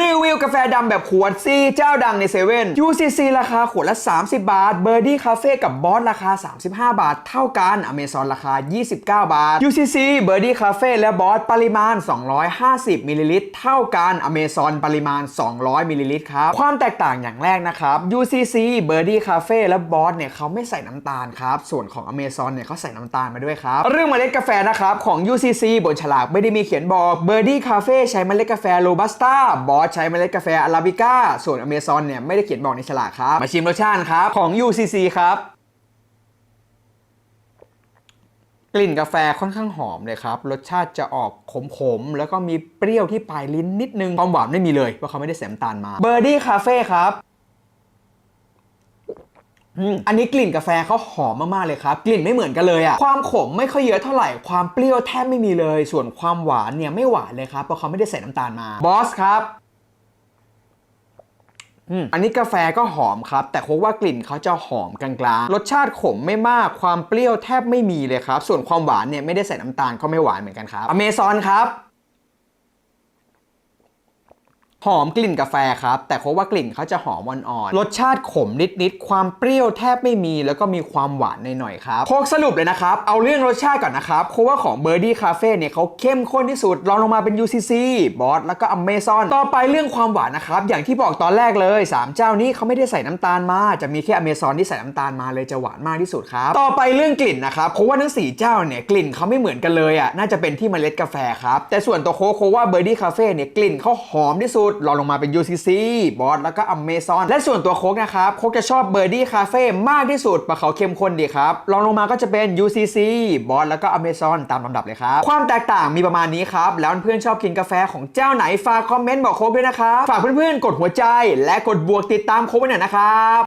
รีวิว กาแฟดำแบบขวดซีเจ้าดังในเซเว่น UCC ราคาขวดละ 30 บาท b i r d i e Cafe กับบอสราคา 35 บาท เท่ากัน Amazon ราคา 29 บาท UCC b i r d i e Cafe และบอสปริมาณ 250มิลลิลิตรเท่ากัน Amazon ปริมาณ 200มิลลิลิตรครับ ความแตกต่างอย่างแรกนะครับ UCC b i r d i e Cafe และบอสเนี่ยเขาไม่ใส่น้ำตาลครับ ส่วนของ Amazon เนี่ยเขาใส่น้ำตาลมาด้วยครับ เรื่องเมล็ดกาแฟนะครับของ UCC บนฉลากไม่ได้มีเขียนบอก b i r d i e Cafe ใช้เมล็ดกาแฟโรบัสต้าบอสใช้เมล็ดกาแฟอาราบิก้า ส่วน Amazon เนี่ยไม่ได้เขียนบอกในฉลากครับ มาชิมรสชาติครับ ของ UCC ครับ กลิ่นกาแฟค่อนข้างหอมเลยครับ รสชาติจะออกขมๆ แล้วก็มีเปรี้ยวที่ปลายลิ้นนิดนึง ความหวานไม่มีเลยเพราะเขาไม่ได้ใส่น้ำตาลมาเบอร์ดี้คาเฟ่ครับอืมอันนี้กลิ่นกาแฟเขาหอมมากๆเลยครับ กลิ่นไม่เหมือนกันเลยอะความขมไม่ค่อยเยอะเท่าไหร่ความเปรี้ยวแทบไม่มีเลย ส่วนความหวานเนี่ยไม่หวานเลยครับเพราะเขาไม่ได้ใส่น้ำตาลมาบอสครับ อันนี้กาแฟก็หอมครับ แต่คกว่ากลิ่นเขาจะหอมกลางๆ รสชาติขมไม่มาก ความเปรี้ยวแทบไม่มีเลยครับ ส่วนความหวานเนี่ยไม่ได้ใส่น้ำตาลก็ไม่หวานเหมือนกันครับอเมซอนครับ หอมกลิ่นกาแฟครับ แต่โคกว่ากลิ่นเขาจะหอมอ่อนๆรสชาติขมนิดๆ ความเปรี้ยวแทบไม่มี แล้วก็มีความหวานหน่อยๆครับโคกสรุปเลยนะครับ เอาเรื่องรสชาติก่อนนะครับโคกว่าของเบอร์ดี้คาเฟ่เนี่ยเขาเข้มข้นที่สุดรองลงมาเป็น UCC บอสแล้วก็อเมซอนต่อไปเรื่องความหวานนะครับ อย่างที่บอกตอนแรกเลย 3 เจ้านี้เขาไม่ได้ใส่น้ำตาลมา จะมีแค่อเมซอนที่ใส่น้ำตาลมาเลยจะหวานมากที่สุดครับต่อไปเรื่องกลิ่นนะครับโคกว่าทั้งสี่เจ้าเนี่ยกลิ่นเขาไม่เหมือนกันเลยอะน่าจะเป็นที่เมล็ดกาแฟครับแต่ส่วนตัวโคโคกว่าเบอร์ดี้คาเฟ่เนี่ยกลิ่นเขาหอมที่สุดรองลงมาเป็น UCC บอสแล้วก็อเมซอนและส่วนตัวโคกนะครับโคกจะชอบเบอร์ดี้คาเฟ่มากที่สุดเพราะเขาเข้มข้นดีครับรองลงมาก็จะเป็น UCC บอสแล้วก็อเมซอนตามลำดับเลยครับความแตกต่างมีประมาณนี้ครับแล้วเพื่อนชอบกินกาแฟของเจ้าไหนฝากคอมเมนต์บอกโคกด้วยนะครับฝากเพื่อนๆกดหัวใจ และกดบวกติดตามโคกไว้หน่อยนะครับ